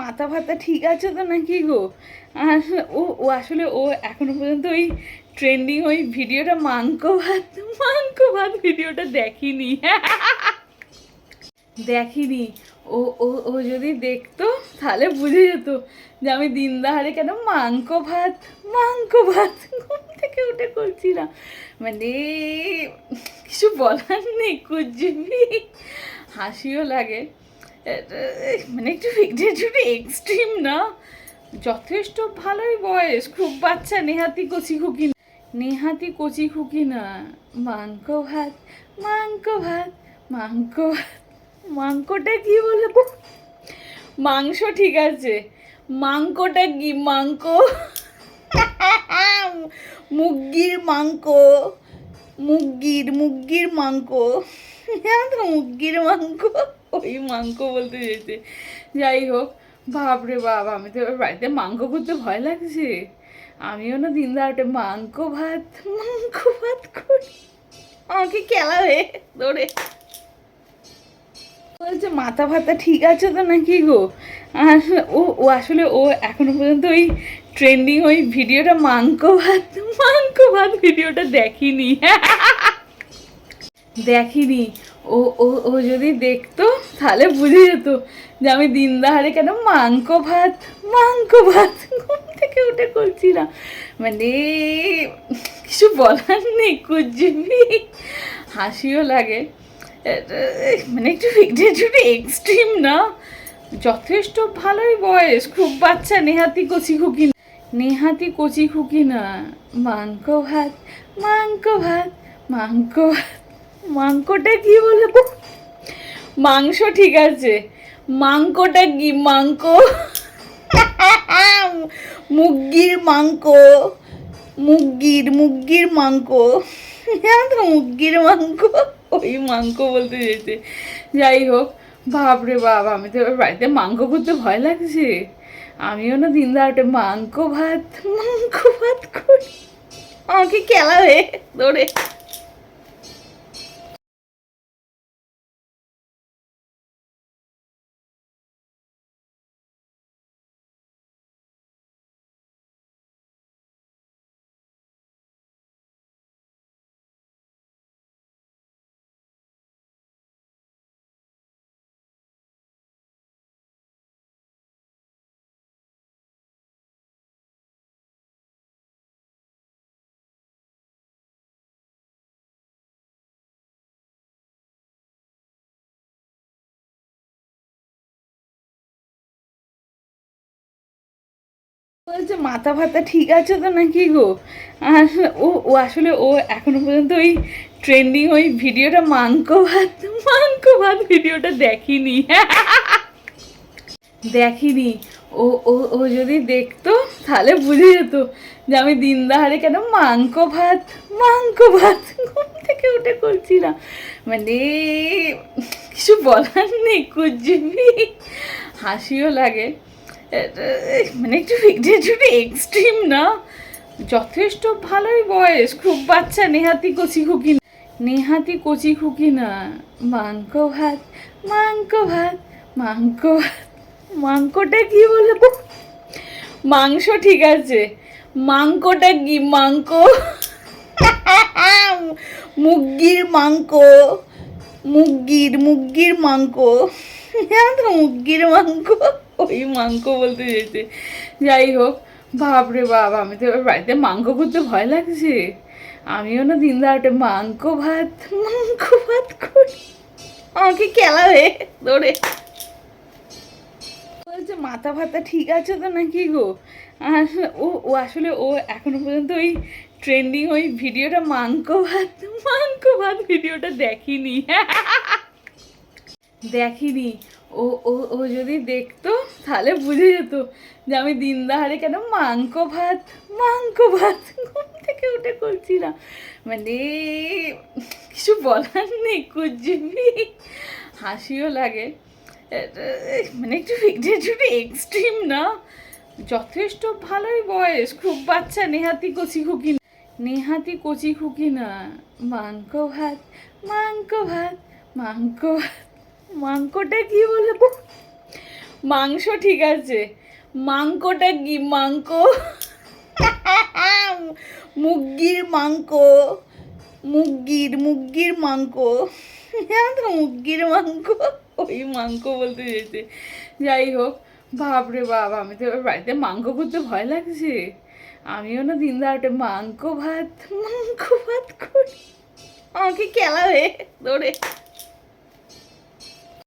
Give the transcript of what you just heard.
মাথা ফাতা ঠিক আছে তো নাকি গো? আর ও ও আসলে ও এখনও পর্যন্ত ওই ট্রেন্ডিং ওই ভিডিওটা মাংক ভাত মাংক ভাত ভিডিওটা দেখিনি। দেখিনি। ও ও ও যদি দেখতো তাহলে বুঝে যেত যে আমি দিন দাহারে কেন মাংক ভাত মাংক ভাত ঘুম থেকে উঠে করছিলাম। মানে কিছু বলার নেই কুজবি হাসিও লাগে। মানে একটু একটু একটু এক্সট্রিম না? যথেষ্ট ভালোই বয়স। খুব বাচ্চা, নেহাতি কচি খুকি। নেহাতি কচি খুকি না। মাংক ভাত মাংক ভাত মাংক ভাত। মাংকটা কি বলে? গো? মাংস ঠিক আছে। মাংকটা কি? মাংক মুগির মাংক মুগগির মুগগির মাংক হ্যাঁ তো মুগগির মাংক ওই মাংক বলতে চেয়েছে যাই হোক, বাপরে বাপ, আমি তো এবার বাড়িতে মাংস করতে ভয় লাগছে। আমিও না দিন দাঁড়াটে মাংস ভাত মাংস ভাত করি। আমাকে খেলাবে দৌড়ে বলছে, মাথা ভাতা ঠিক আছে তো নাকি গো? আর ও ও আসলে ও এখনও পর্যন্ত ওই ট্রেন্ডিং ওই ভিডিওটা মাংক ভাত মাংক ভাত ভিডিওটা দেখিনি। দেখিনি। ও ও ও যদি দেখতো, তাহলে বুঝে যেত যে আমি দিন দাহারে কেন মাংক ভাত মাংক ভাত ঘুম থেকে উঠে করছি না। মানে কিছু বলার নেই কুজবি হাসিও লাগে। মানে একটু একটু এক্সট্রিম না? যথেষ্ট ভালোই বয়স। খুব বাচ্চা, নেহাতি কচি খুকি। নেহাতি কচি খুকি না। মাংক ভাত মাংক ভাত মাংক ভাত। মাংকটা কি বলে? মাংস ঠিক আছে। মাংকটা কি মাংক মুগির মুগগির মাংক হ্যাঁ তো মুগগির মাংক ওই মাংক বলতে চেয়েছে যাই হোক, বাপরে বাপ, আমি তো এবার বাড়িতে মাংস করতে ভয় লাগছে। আমিও না দিন দাঁড়াটে মাংস ভাত মাংস ভাত করি। আমাকে খেলাবে দৌড়ে বলছে, মাথা ফাতা ঠিক আছে তো নাকি গো? আর ও ও আসলে ও এখনও পর্যন্ত ওই ট্রেন্ডিং ওই ভিডিওটা মাংক ভাত মাংক ভাত ভিডিওটা দেখিনি। দেখিনি। ও ও ও যদি দেখতো, তাহলে বুঝে যেত যে আমি দিন দাহারে কেন মাংক ভাত মাংক ভাত ঘুম থেকে উঠে করছি না মানে কিছু বলার নেই কুজবি হাসিও লাগে। মানে একটু একটু একটু এক্সট্রিম না? যথেষ্ট ভালোই বয়স। খুব বাচ্চা, নেহাতি কচি খুকি। নেহাতি কচি খুকি না। মাংক ভাত মাংক ভাত মাংক ভাত। মাংকটা কি বলে মাংস ঠিক আছে। মাংকটা কি মাংক মুগির মাংক মুগির মুগির মাংক মুগির মাংক ওই মাংক বলতে চেয়েছে যাই হোক বাপরে বাপ, আমি তো এবার বাড়িতে মাংস করতে ভয় লাগছে। আমিও না দিন দাঁড়াটে মাংস ভাত মাংস ভাত করি। আমাকে খেলাবে দৌড়ে বলছে, মাথা ফাতা ঠিক আছে তো নাকি গো? আর ও ও আসলে ও এখনও পর্যন্ত ওই ট্রেন্ডিং ওই ভিডিওটা মাংক ভাত মাংক ভাত ভিডিওটা দেখিনি। দেখিনি। ও ও ও যদি দেখতো তাহলে বুঝে যেত যে আমি দিন দাহারে কেন মাংক ভাত মাংক ভাত ঘুম থেকে উঠে করছিলাম মানে কিছু বলার নেই কুজবি হাসিও লাগে। মানে একটু একটু এক্সট্রিম না? যথেষ্ট ভালোই বয়স। খুব বাচ্চা, নেহাতি কচি খুকি না। নেহাতি কচি খুকি না। মাংক ভাত মাংক ভাত মাংক ভাত। মাংকটা কি বলে গো? মাংস ঠিক আছে। মাংকটা কি মাংক মুগির মাংক মুগগির মুগগির মাংক মুগগির মাংক ওই মাংক বলতে চেয়েছে যাই হোক, বাপরে বাপ, আমি তো এবার বাড়িতে মাংস করতে ভয় লাগছে। আমিও না দিন দাঁড়াটে মাংস ভাত মাংস ভাত করি। আমাকে খেলাবে ধরে